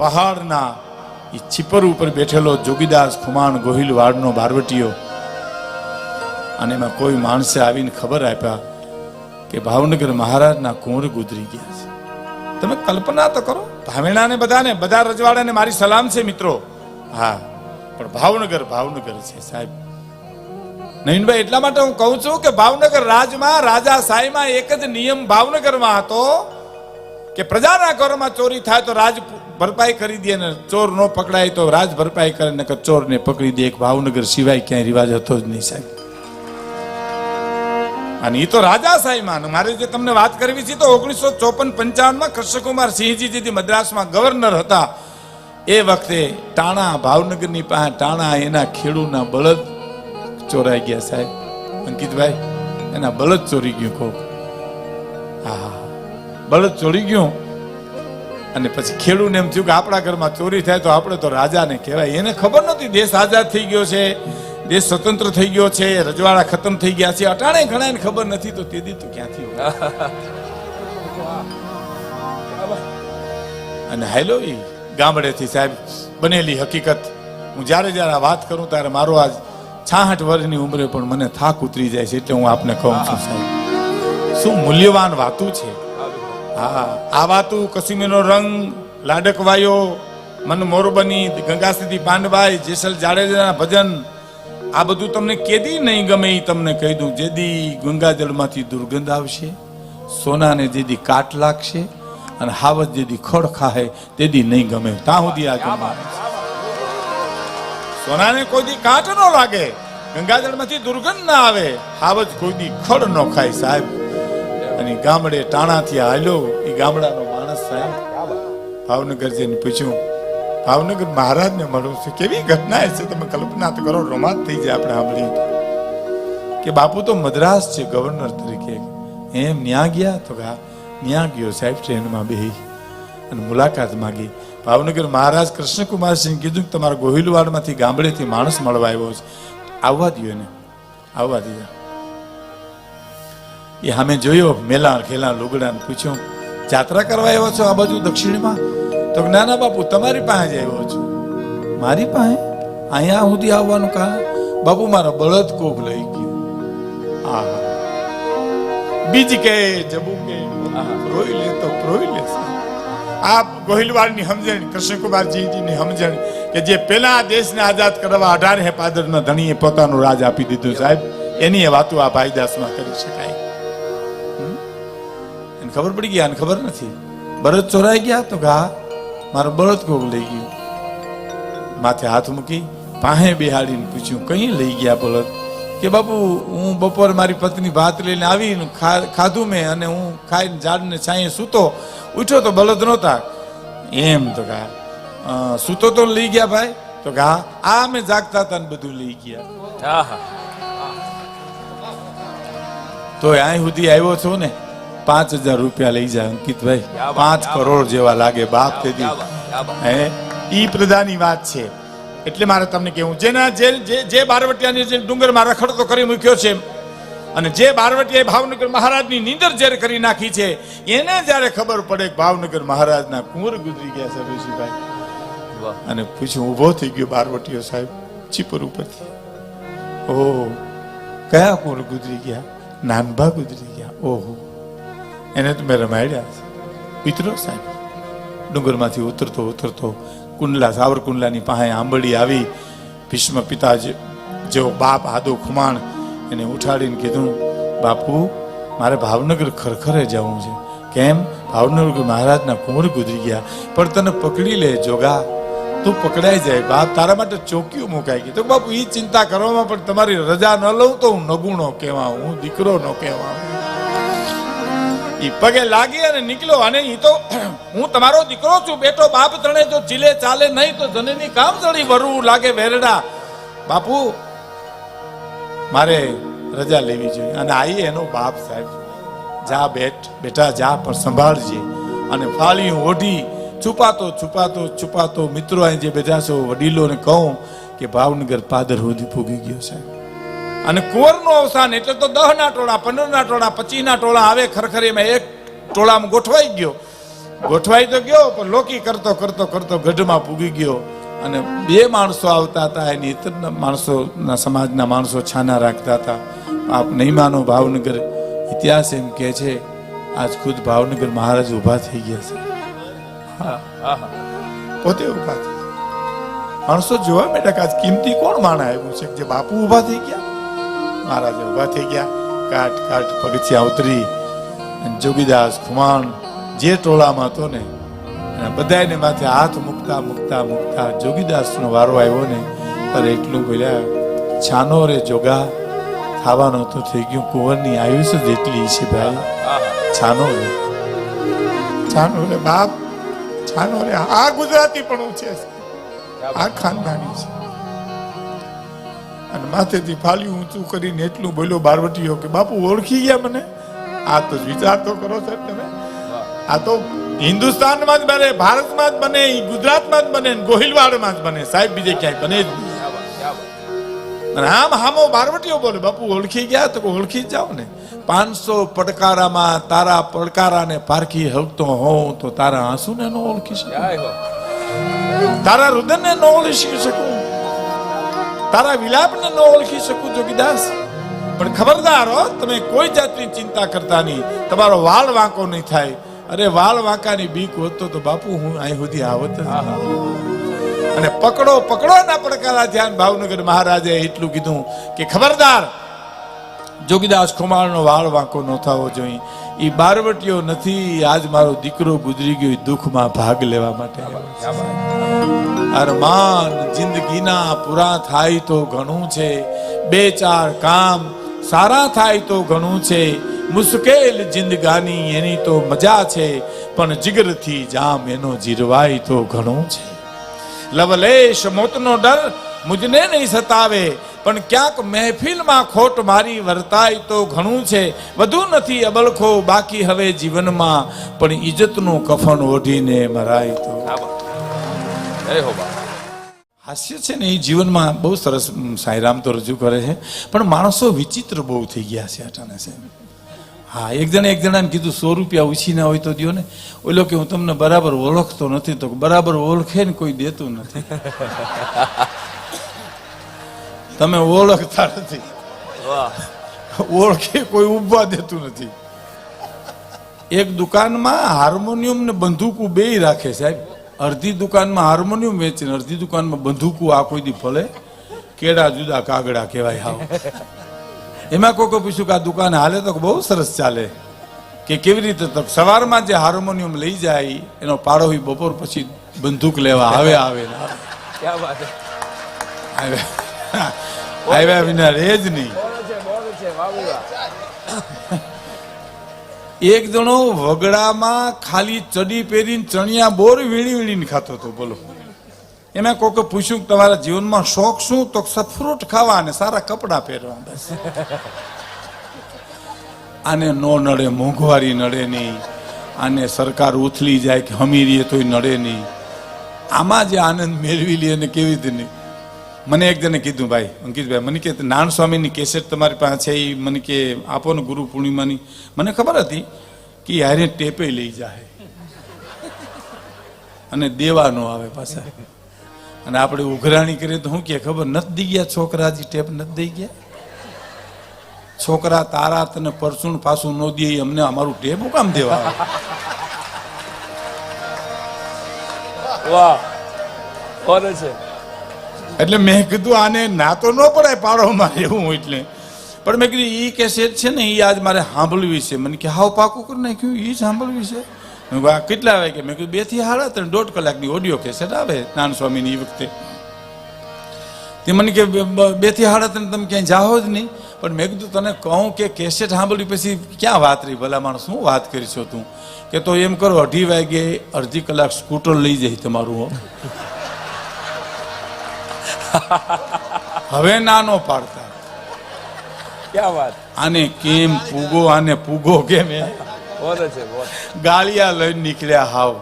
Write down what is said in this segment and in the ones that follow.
પહાડના એ છીપર ઉપર બેઠેલો જોગીદાસ ખુમાણ ગોહિલ વાડનો બારવટીયો. અને એમાં કોઈ માણસે આવીને ખબર આપ્યા કે ભાવનગર મહારાજના કુંવર ગુજરી ગયા છે. તમે કલ્પના તો કરો, ભાવેણાને બધાને, બધા રજવાડાને મારી સલામ છે મિત્રો. હા, પણ ભાવનગર ભાવનગર છે સાહેબ. નવીનભાઈ, એટલા માટે હું કહું છું કે ભાવનગર રાજમાં રાજા સાહેબમાં એક જ નિયમ ભાવનગરમાં હતો. કે પ્રજાના ઘરમાં ચોરી થાય તો રાજ ભરપાઈ કરી દે ને ચોર ન પકડાય તો રાજ ભરપાઈ કરે ને ચોરને પકડી દે. એક ભાવનગર સિવાય ક્યાંય રિવાજ હતો જ નહીં સાહેબ. અને એ તો રાજા સાહેબમાં મારે જે તમને વાત કરવી છે તો ઓગણીસો ચોપન પંચાવનમાં કૃષ્ણકુમાર સિંહજી જે મદ્રાસમાં ગવર્નર હતા. એ વખતે ટાણા, ભાવનગરની પાસે ટાણા, એના ખેડૂના બળદ ચોરાઈ ગયા સાહેબ. અંકિતભાઈ, એના બળદ ચોરી ગયું કોક. હા બળદ ચોરી ગયું. અને પછી ખેડૂને એમ થયું કે આપણા ઘરમાં ચોરી થાય તો આપણે તો રાજાને કહેવાય. એને ખબર નહોતી દેશ આઝાદ થઈ ગયો છે, દેશ સ્વતંત્ર થઈ ગયો છે, રજવાડા ખતમ થઈ ગયા છે. અટાણે ઘણા ખબર નથી તો તેદી તો ક્યાંથી? અને હેલો ઈ ગામડેથી સાહેબ, બનેલી હકીકત. હું જ્યારે જ્યારે આ વાત કરું ત્યારે મારો આજ છાહઠ વર્ષની ઉંમરે પણ મને થાક ઉતરી જાય છે એટલે હું આપને કહું છું સાહેબ. શું મૂલ્યવાન વાતું છે? હા. આ વાતું કસીમીનો રંગ લાડક વાયો મન મોરબની ગંગા સ્થિતિ પાંડવાય, જેસલ જાડેજાના ભજન. આ બધું તમને કેદી નહીં ગમે એ તમને કહી દઉં. જેદી ગંગાજળમાંથી દુર્ગંધ આવશે, સોનાને જેદી કાટ લાગશે, અને હાવજ જેદી ખડ ખાહે, તેદી નહીં ગમે. ત્યાં સુધી આ ગમે. સોનાને કોઈ દી કાટ ન લાગે, ગંગાજળમાંથી દુર્ગંધ ના આવે, હાવજ કોઈ દી ખડ ન ખાય સાહેબ. અને ગામડે ટાણાથી હાલ્યો. એ ગામડાનો માણસ સાહેબ ભાવનગર જઈને પૂછ્યું, ભાવનગર મહારાજને મળું છું? કેવી ઘટના છે? તમે કલ્પના તો કરો, રોમાંચ થઈ જાય આપણે સાંભળી કે બાપુ તો મદ્રાસ છે ગવર્નર તરીકે. એમ ન્યા ગયા તો કા ન્યા ગયો સાહેબ ટ્રેનમાં બેહી. અને મુલાકાત માંગી. ભાવનગર મહારાજ કૃષ્ણકુમારસિંહ કીધું કે તમારા ગોહિલવાડમાંથી ગામડેથી માણસ મળવા આવ્યો છે. આવવા દો એને. આવવા દીધા. એ સામે જોયો મેલા ખેલા લુગડા પૂછ્યું જાત્રા કરવા આવ્યો છો આ બાજુ દક્ષિણમાં? તો કે, ના ના બાપુ તમારી પાસે જ આવ્યો છું. મારી પાસે? અહીંયા સુધી આવવાનું કા? બાપુ મારો બળદ કોક લઈ ગયો. આ બીજ કે જબુ કે. રોઈ લે તો રોઈ લે આ ગોહિલવાડની સમજણ કૃષ્ણકુમારજીની સમજણ કે જે પેલા દેશને આઝાદ કરવા અઢાર હે પાદરના ધણીએ પોતાનું રાજ આપી દીધું સાહેબ એની વાતો આ ભાઈદાસમાં કરી શકાય? એને ખબર પડી ગયા ખબર નથી. બળદ ચોરાઈ ગયા તો કે હા મારો બળદ કોક લઈ ગયું. માથે હાથ મૂકી પાહે બેહાડીને પૂછ્યું કઈ લઈ ગયા બળદ? કે બાપુ હું બપોર મારી પત્ની ભાત લઈને આવીને ખાધું મેં અને હું ખાઈને ઝાડને છાંયે સૂતો. ઉઠ્યો તો બળદ નહોતા. એમ તો કા સૂતો તો લઈ ગયા ભાઈ. તો કે આ અમે જાગતા હતા ને બધું લઈ ગયા. તો અહીં સુધી આવ્યો છો ને? પાંચ હજાર રૂપિયા લઈ જાય અંકિતભાઈ. પાંચ કરોડ જેવા લાગે બાપ તેથી. હે? ઈ પ્રધાની વાત છે. એટલે મારે તમને કેવું જેના જે જે- બારવટિયાની જે ડુંગરમાં રખડતો કરી મૂક્યો છે અને જે બારવટિયાએ ભાવનગર મહારાજની નીંદર જ્યારે કરી નાખી છે એને જ્યારે ખબર પડે કે ભાવનગર મહારાજના કુંવર ગુજરી ગયા છે ઋષિભાઈ અને પૂછ્યું ઊભો થઈ ગયો બારવટીઓ સાહેબ ચીપર ઉપરથી. ઓહો કયા કુંવર ગુજરી ગયા? નાનભા ગુજરી ગયા. ઓહો. એને તો મેં રમાડ્યા મિત્રો સાહેબ, ડુંગરમાંથી ઉતરતો ઉતરતો કુંડલા, સાવરકુંડલાની પાસે આંબળી આવી. ભીષ્મ પિતા જેવો બાપ આદો ખુમાણ એને ઉઠાડીને કીધું, બાપુ, મારે ભાવનગર ખરખરે જવું છે. કેમ? ભાવનગર મહારાજના કુંવર ગુજરી ગયા. પણ તને પકડી લે, જોગા. તું પકડાઈ જાય. બાપ તારા માટે ચોકીઓ મુકાઈ ગઈ. તો બાપુ એ ચિંતા કરવામાં પણ તમારી રજા ન લઉં તો હું નગુણો કહેવા હું દીકરો ન કહેવા પગે લાગી અને નીકળ્યો અને ઈ તો હું તમારો દીકરો છું, બેટો, બાપ ત્રણે જો ચીલે ચાલે નહીં તો જનની કામ ચડી વરવું લાગે વેરડા. બાપુ, મારે રજા લેવી જોઈએ અને આઈ એનો બાપ સાહેબ. જા બેટ, બેટા, જા, પણ સંભાળજે. અને ફાળીયું ઓઢી, છુપાતો છુપાતો છુપાતો મિત્રો અહીં જે બેઠા છો, વડીલોને કહું કે ભાવનગર પાદર સુધી પૂગી ગયો સાહેબ. અને કુંવરનું અવસાન એટલે તો દહ ના ટોળા પંદર ના ટોળા પચીસ ના ટોળા આવે ખરેખર એમાં એક ટોળામાં ગોઠવાઈ ગયો. ગોઠવાઈ તો ગયો, પણ લોકી કરતો કરતો કરતો ગઢમાં પૂગી ગયો. અને બે માણસો આવતા હતા, એની ઇતર માણસોના સમાજના માણસો છાના રાખતા હતા. આપ નહીં માનો ભાવનગર ઇતિહાસ એમ કહે છે, આજ ખુદ ભાવનગર મહારાજ ઊભા થઈ ગયા છે. પોતે ઊભા થઈ માણસો જોવા બેઠા આજ કિંમતી કોણ માણા આવ્યું છે? કે જે બાપુ ઊભા થઈ ગયા? મહારાજે ઊભા થઈ ગયા. કાટ કાટ, પગથિયા ઉતરી. જોગીદાસ, ખુમાણ, જે ટોળામાં હતો ને, અને બધાને માથે હાથ મૂકતા મૂકતા મૂકતા જોગીદાસનો વારો આવ્યો ને પર એટલું બોલ્યા, છાનો રે જોગા, ખાવાનો તો થઈ ગયું કુંવરની આયુષ એટલી છે ભાઈ. છાનો રે. છાનો રે બાપ, છાનો રે. આ ગુજરાતી પણ છે, આ ખાનદાની છે. અને માથેથી ફાલ્યું ઊંચું કરીને એટલું બોલ્યો બારવટીઓ કે બાપુ ઓળખી ગયા મને? આ તો વિચાર તો કરો છો તમે. આ તો હિન્દુસ્તાનમાં જ બને ભારતમાં જ બને ગુજરાતમાં જ બને ગોહિલવાડમાં જ બને. સાહેબ બીજે ક્યાંય બને જ નહીં. આમ હામો બારવટીઓ બોલે બાપુ ઓળખી ગયા તો ઓળખી જ જાઓ ને. પાંચસો પડકારામાં તારા પડકારાને પારખી હકતો હોઉં તો તારા આંસુને ન ઓળખી શકું. તારા રુદનને ન ઓળખી શકું. તારા વિલાપને ન ઓળખી શકું જોગીદાસ પણ ખબરદાર હો તમે કોઈ જાતની ચિંતા કરતા નહીં. તમારો વાળ વાંકો નહીં થાય. અરે, વાળ વાંકાની બીક હોતો તો બાપુ હું અહીં સુધી આવત અને પકડો પકડો ના પડકારા ધ્યાન ભાવનગર મહારાજે એટલું કીધું કે ખબરદાર જોગીદાસ કુમારનો વાળ વાંકો ન થવો જોઈએ. એ બારવટીઓ નથી આજ મારો દીકરો ગુજરી ગયો દુઃખમાં ભાગ લેવા માટે અરમાન જિંદગીના પૂરા થાય તો ઘણું છે. બે ચાર કામ સારા થાય તો ઘણું છે. મુશ્કેલ જિંદગાની એની તો મજા છે, પણ જીગરથી જામ એનો જીરવાય તો ઘણું છે. લવલેશ મોતનો ડર મુજને નહીં સતાવે, પણ ક્યાંક મહેફિલમાં ખોટ મારી વર્તાય તો ઘણું છે. વધુ નથી અબલખો, બાકી હવે જીવનમાં પણ ઇજ્જતનું કફન ઓઢીને મરાય તો. જય હો બા હાસ્ય છે ને એ જીવનમાં બહુ સરસ સાંઈરામ તો રજૂ કરે છે. પણ માણસો વિચિત્ર બહુ થઈ ગયા છે અટાણે છે. હા એક જણે એક જણાને કીધું સો રૂપિયા ઉછીના હોય તો દ્યો ને. ઓલો કે હું તમને બરાબર ઓળખતો નથી. તો બરાબર ઓળખે ને કોઈ દેતું નથી. તમે ઓળખતા નથી. ઓળખે કોઈ ઊભા દેતું નથી. એક દુકાનમાં હાર્મોનિયમ ને બંદૂક બે રાખે સાહેબ. અડધી દુકાનમાં હાર્મોનિયમ વેચે ને અડધી દુકાનમાં બંદૂકું આ કોઈ દી ફલે? કેડા જુદા કાગડા કહેવાય હાવ. એમાં કોઈ પૂછ્યું કે આ દુકાન હાલે તો બહુ સરસ ચાલે. કે કેવી રીતે તો સવારમાં જે હાર્મોનિયમ લઈ જાય એનો પાડો ઈ બપોર પછી બંદૂક લેવા આવે આવે. આવ્યા વિના રહે જ નહીં. એક જણો વગડામાં ખાલી ચડી પહેરીને ચણિયા બોર વીણી વીણીને ખાતો હતો, બોલો. એમાં કોકે પૂછ્યું તમારા જીવનમાં શોખ શું? તો સફરૂટ ખાવા અને સારા કપડાં પહેરવા, બસ. આને નો નડે, મોંઘવારી નડે નહીં. આને સરકાર ઉથલી જાય કે હમીરીએ તોય નડે નહીં. આમાં જે આનંદ મેળવી લે ને કેવી રીતે નહીં? મને એક જણે કીધું, ભાઈ, અંકિતભાઈ, મને કે નાન સ્વામીની કેસેટ તમારી પાસે છે એ મને કે આપો ને ગુરુ પૂર્ણિમાની. મને ખબર હતી કે યારે ટેપે લઈ જાય અને દેવા નો આવે પાછા. અને આપણે ઉઘરાણી કરીએ તો શું કે, ખબર નથી દઈ ગયા છોકરા હજી ટેપ નથી દઈ ગયા? છોકરા તારા તને પરસુણ પાછું ન દે અમને અમારું ટેપ કામ દેવા વાહ. છે? એટલે મેં કીધું આને ના તો ન પડાય પાડોમાં એવું એટલે. પણ મેં કીધું એ કેસેટ છે ને એ આજ મારે સાંભળવી છે. મને કે, હાવ પાકું કરી નાખ્યું એ સાંભળવી છે? કેટલા વાગે? મેં કીધું, બેથી સાડા ત્રણ, દોઢ કલાકની ઓડિયો કેસેટ આવે નાન સ્વામીની એ વખતે. તે મને કે, બ- થી સાડા ત્રણ તમે ક્યાંય જાઓ જ નહીં. પણ મેં કીધું, તને કહું કે કેસેટ સાંભળવી પછી ક્યાં વાત રહી? ભલા માણસ, શું વાત કરીશો તું? કે તો એમ કરો, અઢી વાગે અડધી કલાક સ્કૂટર લઈ જાય તમારું હવે નાનો પાડતા. ક્યાં વાત? આને કેમ પૂગો આને પૂગો કેમ ગાળિયા લઈને નીકળ્યા હાવ.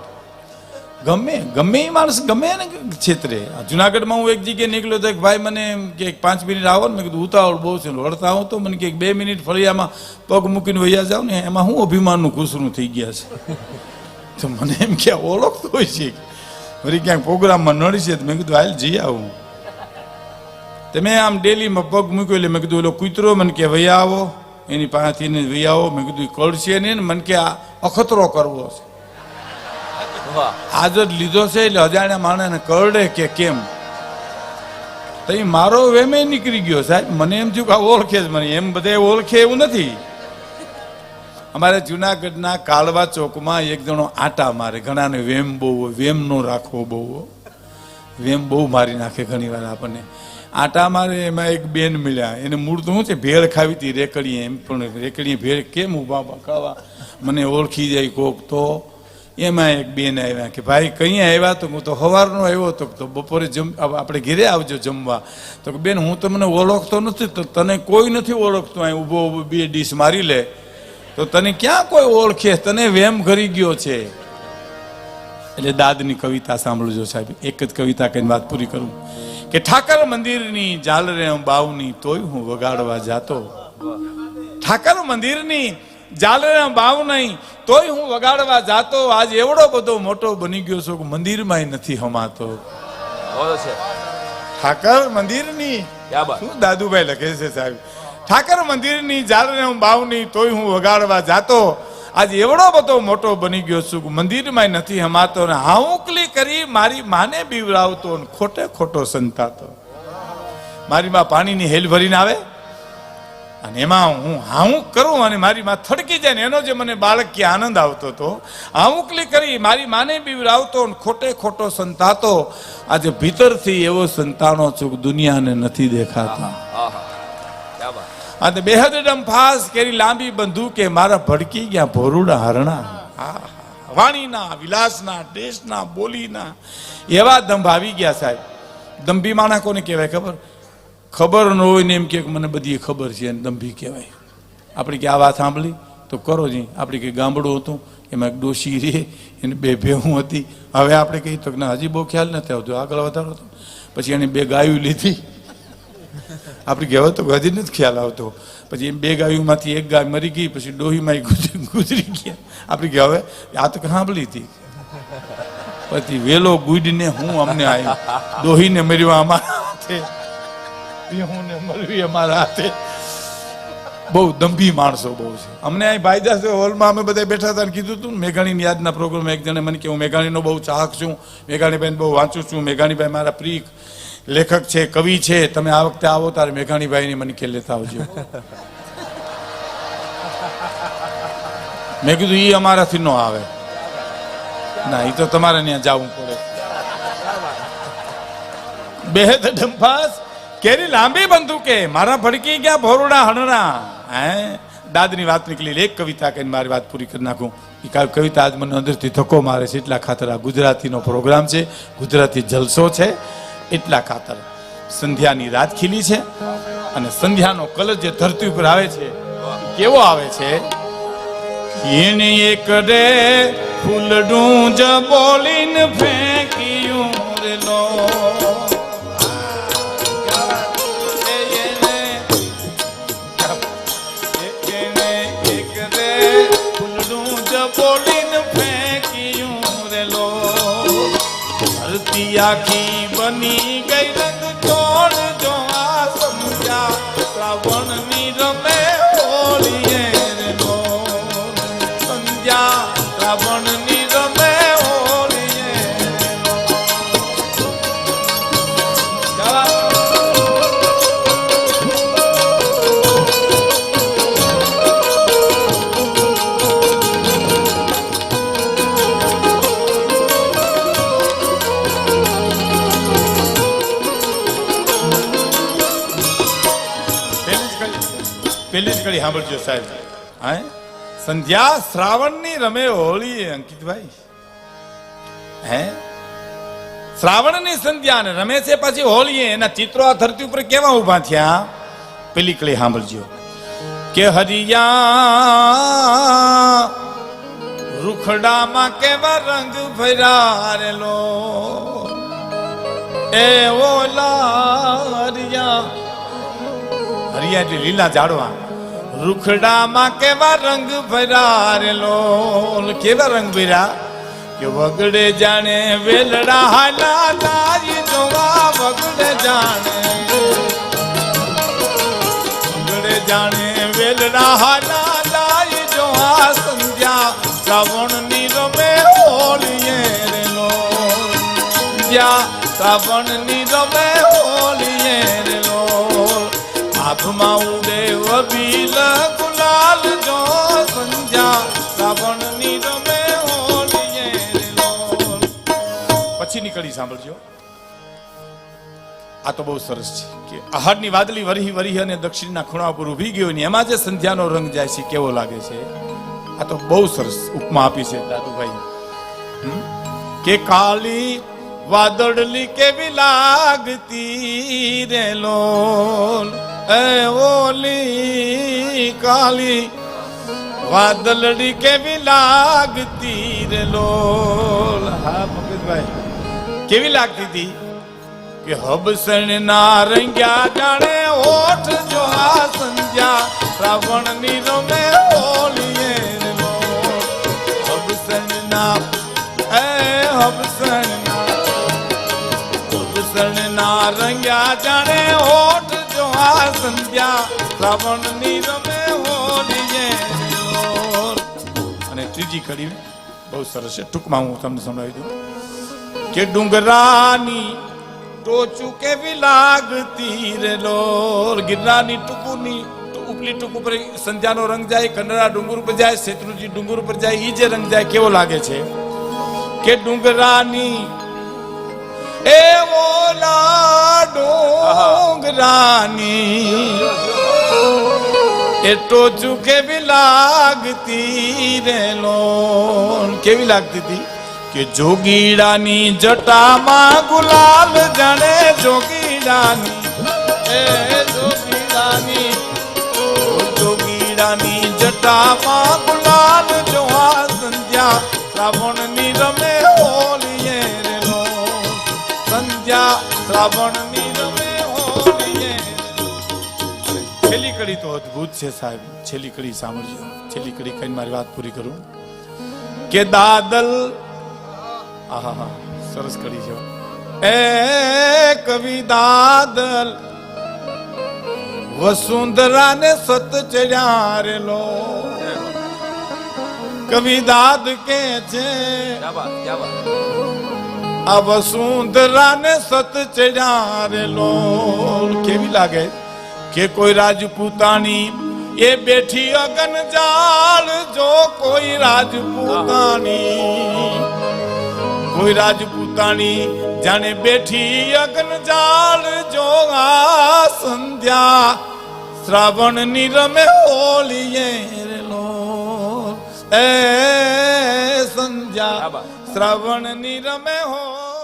ગમે ગમે એ માણસ ગમે ને ક્ષેત્રે જુનાગઢમાં હું એક જગ્યાએ નીકળ્યો તો એક ભાઈ મને કે પાંચ મિનિટ આવો ને મેં કીધું ઉતાવળ બહુ છે. વળતા આવું તો મને કે બે મિનિટ ફળિયામાં પગ મૂકીને વૈયા જાવ ને એમાં હું અભિમાનનું ઘૂસરું થઈ ગયા છે. તો મને એમ કે ઓળખતો હોય છે વળી ક્યાંક પ્રોગ્રામમાં નડી છે તો મેં કીધું હાલ જઈ આવું. તમે આમ ડેલીમાં પગ મૂક્યો એટલે મેં કીધું ઓલો કૂતરો મને કે વૈયા આવો. એની પાસેથી ને વૈયા આવો. મેં કીધું કળશે નહીં ને મને કે આ અખતરો કરવો છે. વાહ. જ લીધો છે એટલે અજાણ્યા માણસને કરડે કે કેમ? તો એ મારો વેમે નીકળી ગયો સાહેબ. મને એમ થયું કે ઓળખે જ મને. એમ બધા ઓળખે એવું નથી. અમારે જુનાગઢના કાળવા ચોકમાં એક જણો આટા મારે. ઘણાને વેમ બહુ વેમ નો રાખવો બહુ વેમ બહુ મારી નાખે ઘણી વાર આપણને. આટા મારે એમાં એક બેન મળ્યા. એને મૂળ તો શું છે, ભેળ ખાવી હતી, રેકડીએ એમ, પણ રેકડીએ ભેળ કેમ ઊભા કાવા મને ઓળખી જાય કોક તો. એમાં એક બેન આવ્યા કે, ભાઈ, કઈ આવ્યા તો? હું તો સવારનો આવ્યો હતો તો બપોરે જમ આપણે ઘેરે આવજો જમવા. તો બેન, હું તમને ઓળખતો નથી, તો તને કોઈ નથી ઓળખતો. અહીં ઊભો ઊભો બે ડીશ મારી લે. તો તને ક્યાં કોઈ ઓળખે? તને વેમ ઘરી ગયો છે. એટલે દાદની કવિતા સાંભળજો સાહેબ. એક જ કવિતા કહીને વાત પૂરી કરું. કે ઠાકર મંદિરની જાલરે હું બાવની તોય હું વગાડવા જાતો. ઠાકર મંદિરની જાલરે બાવ નહીં તોય હું વગાડવા જાતો. આજ એવડો બધો મોટો બની ગયો છું કે મંદિરમાં નથી હમાતો. ઠાકર મંદિરની શું દાદુભાઈ લખે છે સાહેબ? ઠાકર મંદિરની જાલરે હું બાવની તોય હું વગાડવા જાતો. આજ એવડો બધો મોટો બની ગયો છું મંદિરમાં નથી હમાતો ને હાઉકલી કરી મારી માને બીવડાવતો ને ખોટે ખોટો સંતાતો. મારી માં પાણીની હેલ ભરીને આવે અને એમાં હું હાઉક કરું અને મારી માં થડકી જાય ને એનો જે મને બાળક આનંદ આવતો હતો હાઉકલી કરી મારી માને બીવડાવતો ને ખોટે ખોટો સંતાતો. આજે ભીતરથી એવો સંતાનો છું દુનિયાને નથી દેખાતા. આહા બાત અને બેહદ ફાસ કેરી લાંબી બંદૂકે મારા ભડકી ગયા ભોરુડા હરણા. આહા. વાણીના, વિલાસના દેશના બોલીના એવા દંભ આવી ગયા સાહેબ. દંભી માણા કોને કહેવાય ખબર? ખબર ન હોય ને એમ કે મને બધી ખબર છે એને દંભી કહેવાય. આપણે કે આ વાત સાંભળી? તો કરો જી. આપણે કંઈ ગામડું હતું, એમાં એક ડોશી રે એને બે ભેહું હતી. હવે આપણે કહીએ તો ના, હજી બહુ ખ્યાલ નથી આવતો. આગળ વધારો હતો પછી એને બે ગાયું લીધી. આપણે કહેવાય તો ગાધીને નથી ખ્યાલ આવતો. પછી એમ બે ગાયોમાંથી એક ગાય મરી ગઈ, પછી ડોહીમાં ગુજરી ગુજરી ગયા. આપણે કહેવાય હવે, આ તો સાંભળી હતી. પછી વેલો ગુડને હું અમને આવ્યું ડોહીને મર્યો અમારા હાથે. હું ને મરવી અમારા હાથે. બહુ દંભી માણસો બહુ છે. અમને અહીં ભાઈદાસ હોલમાં અમે બધા બેઠા હતા કીધું હતું મેઘાણીની યાદના પ્રોગ્રામ એક જણે મને કે હું મેઘાણીનો બહુ ચાહક છું. મેઘાણીભાઈને બહુ વાંચું છું. મેઘાણીભાઈ મારા પ્રિય લેખક છે, કવિ છે, તમે આ વખતે આવો તારે મેઘાણીભાઈની મને કે લેતા આવજો. મેં કીધું એ અમારાથી ન આવે. ના એ તો તમારે ત્યાં જવું પડે. બેહદ ડંફાસ કેરી લાંબી બંદૂકે, મારા ભડકી ગયા ભોરડા હણરા. હે, દાદની વાત નીકળી, એક કવિતા કહીને મારી વાત પૂરી કરી નાખું. એ કવિતા આજ મને અંદરથી ધક્કો મારે છે, એટલા ખાતર આ ગુજરાતીનો પ્રોગ્રામ છે, ગુજરાતી જલસો છે. એટલા ખાતર. સંધ્યાની રાત ખીલી છે અને સંધ્યાનો કલર જે ધરતી ઉપર આવે છે, કેવો આવે છે? એને કરે ફૂલડું જ બોલીને ફેંક્યું રે લો બોલીને ફેંક્યું રે લો ધરતી આખી બની ગઈ પહેલી જ કડી સાંભળજો સાહેબ. હા સંધ્યા શ્રાવણની રમે હોળી અંકિતભાઈ. હે? શ્રાવણની સંધ્યા ને રમે છે પછી હોળી એના ચિત્રો આ ધરતી ઉપર કેવા ઊભા થયા? પેલી કડી સાંભળજો. કે હરિયા, રૂખડામાં કેવા રંગ ભરારેલો એ ઓલા હરિયા. હરિયા એટલે લીલા ઝાડવા. રૂખડામાં કેવા રંગ ભર્યા રે લોલ કેવા રંગ ભર્યા? કે વગડે જાણે વેલડા હાલા લારી જોવા વગડે જાણે. વગડે જાણે વેલડા હાલા લારી જોવા સંધ્યા શ્રાવણની રમે હોળીએ રે લો જ્યાં શ્રાવણની રમે હાથમાં ઉડે વબીલ ગુલાલ જો લો પછી નીકળી સાંભળજો. આ તો બહુ સરસ છે કે આહારની વાદળી વરહી વરહી અને દક્ષિણના ખૂણા ઉપર ઊભી ગયો ને એમાં જે સંધ્યાનો રંગ જાય છે, કેવો લાગે છે? આ તો બહુ સરસ ઉપમા આપી છે દાદુભાઈ? કે કાળી વાદળલી કેવી લાગતી રે લોલ એ ઓલી કાલી વાદલડી કેવી લાગતી રે લોલ હા પંકજભાઈ કેવી લાગતી હતી કે હબસણ ના રંગ્યા જાણે ઓઠ જો આ સંધ્યા રાવણની રમે ઓલીએ. હબસણ ના, એ હબસણ ના હબસણ ના જાણે આ સંધ્યા શ્રાવણ રમે અને ત્રીજી કડી બહુ સરસ છે. ટૂંકમાં હું તમને સંભળાવી દઉં. કે ડુંગરાની ટોચું કેવી લાગતી રે લોર? ગિરનારની ટુકુની ઉપલી ટુક ઉપર સંધ્યાનો રંગ જાય, કંડરા ડુંગર ઉપર જાય, શેત્રુજી ડુંગર ઉપર જાય એ જે રંગ જાય, કેવો લાગે છે? કે ડુંગરાની એ લાડો રાની એ ટોચું કેવી લાગતી રે લોન કેવી લાગતી હતી? કે જોગીડાની જટામાં ગુલાલ જાણે જોગીડાની. એ જોગીડાની જોગીડાની જટામાં ગુલાલ જોવા સંધ્યા. શ્રાવણની રમે હોલીએ છેલ્લી કડી તો અદ્ભુત છે સાહેબ. છેલ્લી કડી સાંભળજો. છેલ્લી કડી કહીને મારી વાત પૂરી કરું. કે દાદલ આહા સરસ કડી છે. એ કવિ દાદલ વસુંધરા ને સત ચડ્યા રેલો કવિ દાદ કે છે? આ વસુંધરા ને સત ચડ્યા રેલો કેવી લાગે કે કોઈ રાજપૂતાણી એ બેઠી અગન જાળ જો કોઈ રાજપૂતાની કોઈ રાજપૂતાણી જાણે બેઠી અગન જાળ જો આ સંધ્યા શ્રાવણની રમે હોલીએ રેલો એ સંધ્યા વાત? રમે હો